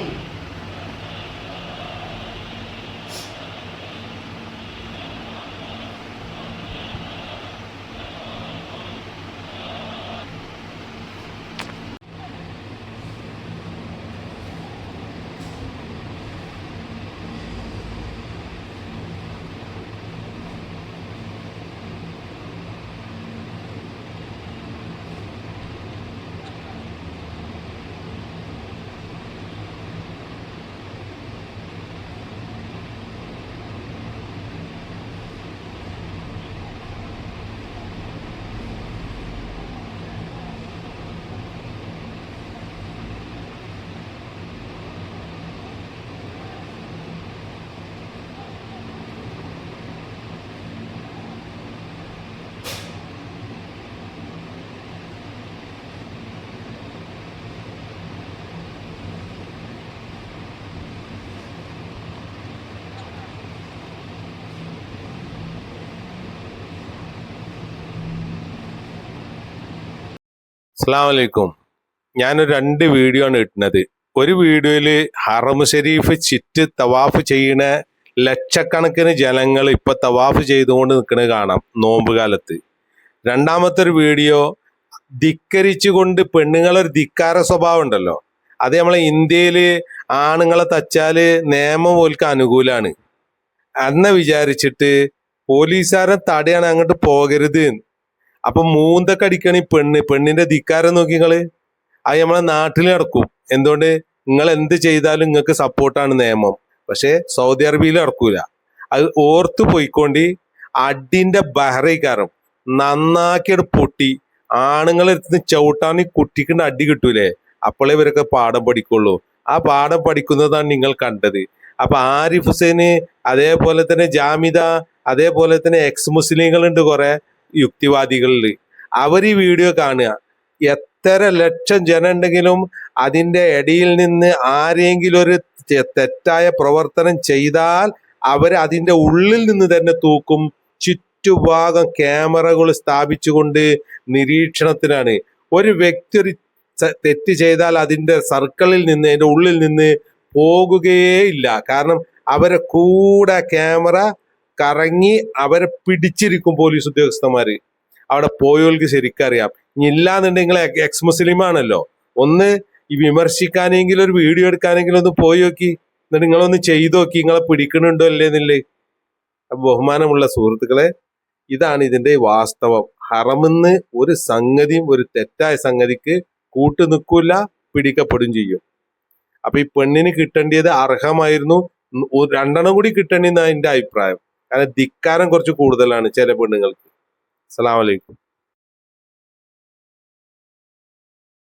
നോക്കി അസ്സാമലൈക്കും ഞാനൊരു രണ്ട് വീഡിയോ ആണ് ഇട്ടുന്നത് ഒരു വീഡിയോയിൽ ഹറം ഷരീഫ് ചിറ്റ് തവാഫ് ചെയ്യണ ലക്ഷക്കണക്കിന് ജനങ്ങൾ ഇപ്പൊ തവാഫ് ചെയ്തുകൊണ്ട് നിൽക്കുന്നത് കാണാം നോമ്പ് കാലത്ത്. രണ്ടാമത്തെ ഒരു വീഡിയോ ധിക്കരിച്ചുകൊണ്ട് പെണ്ണുങ്ങളൊരു ധിക്കാര സ്വഭാവം ഉണ്ടല്ലോ. അത് നമ്മളെ ഇന്ത്യയിൽ ആണുങ്ങളെ തച്ചാൽ നിയമം പോൽക്ക് അനുകൂലാണ്. എന്ന വിചാരിച്ചിട്ട് പോലീസുകാരെ തടയാണ് അങ്ങോട്ട് പോകരുത്. അപ്പൊ മൂന്തൊക്കെ അടിക്കണ ഈ പെണ്ണ്. പെണ്ണിന്റെ ധിക്കാരം നോക്കി നിങ്ങൾ. അത് നമ്മളെ നാട്ടിൽ നടക്കും. എന്തുകൊണ്ട്? നിങ്ങൾ എന്ത് ചെയ്താലും നിങ്ങൾക്ക് സപ്പോർട്ടാണ് നിയമം. പക്ഷേ സൗദി അറേബ്യയിൽ നടക്കൂല. അത് ഓർത്ത് പോയിക്കൊണ്ട് അടിന്റെ ബഹറൈക്കാരം നന്നാക്കിയത് പൊട്ടി. ആണുങ്ങളെ അടുത്ത് ചവിട്ടാൻ അടി കിട്ടൂലേ? അപ്പോഴേ ഇവരൊക്കെ പാഠം പഠിക്കുള്ളൂ. ആ പാഠം പഠിക്കുന്നതാണ് നിങ്ങൾ കണ്ടത്. അപ്പൊ ആരിഫ് ഹുസൈന് അതേപോലെ തന്നെ ജാമിദ അതേപോലെ തന്നെ എക്സ് മുസ്ലിങ്ങളുണ്ട് കുറെ. യുക്തിവാദികളിൽ അവർ ഈ വീഡിയോ കാണുക. എത്ര ലക്ഷം ജനം ഉണ്ടെങ്കിലും അതിന്റെ ഇടയിൽ നിന്ന് ആരെങ്കിലും ഒരു തെറ്റായ പ്രവർത്തനം ചെയ്താൽ അവർ അതിന്റെ ഉള്ളിൽ നിന്ന് തന്നെ തൂക്കും. ചുറ്റുഭാഗം ക്യാമറകൾ സ്ഥാപിച്ചുകൊണ്ട് നിരീക്ഷണത്തിനാണ്. ഒരു വ്യക്തി ഒരു തെറ്റ് ചെയ്താൽ അതിന്റെ സർക്കിളിൽ നിന്ന് അതിന്റെ ഉള്ളിൽ നിന്ന് പോകുകയേ ഇല്ല. കാരണം അവരെ കൂടെ ക്യാമറ കറങ്ങി അവരെ പിടിച്ചിരിക്കും പോലീസ് ഉദ്യോഗസ്ഥന്മാര്. അവിടെ പോയവർക്ക് ശരിക്കറിയാം. ഇനി ഇല്ലാന്നുണ്ടെങ്കിൽ എക്സ് മുസ്ലിം ആണല്ലോ. ഒന്ന് ഈ വിമർശിക്കാനെങ്കിലും ഒരു വീഡിയോ എടുക്കാനെങ്കിലും ഒന്ന് പോയി നോക്കി. എന്നിട്ട് നിങ്ങളൊന്ന് ചെയ്തു നോക്കി നിങ്ങളെ പിടിക്കണുണ്ടോ അല്ലേ എന്നില്ലേ. അപ്പൊ ബഹുമാനമുള്ള സുഹൃത്തുക്കളെ ഇതാണ് ഇതിന്റെ വാസ്തവം. ഹറമെന്ന് ഒരു സംഗതിയും ഒരു തെറ്റായ സംഗതിക്ക് കൂട്ടു നിൽക്കൂല പിടിക്കപ്പെടും ചെയ്യും. അപ്പൊ ഈ പെണ്ണിന് കിട്ടേണ്ടത് അർഹമായിരുന്നു. രണ്ടെണ്ണം കൂടി കിട്ടണമെന്നാണ് എന്റെ അഭിപ്രായം. കാരണം ധിക്കാരം കുറച്ച് കൂടുതലാണ് ചില പെണ്ണുങ്ങൾക്ക്. അസ്സലാമലൈക്കും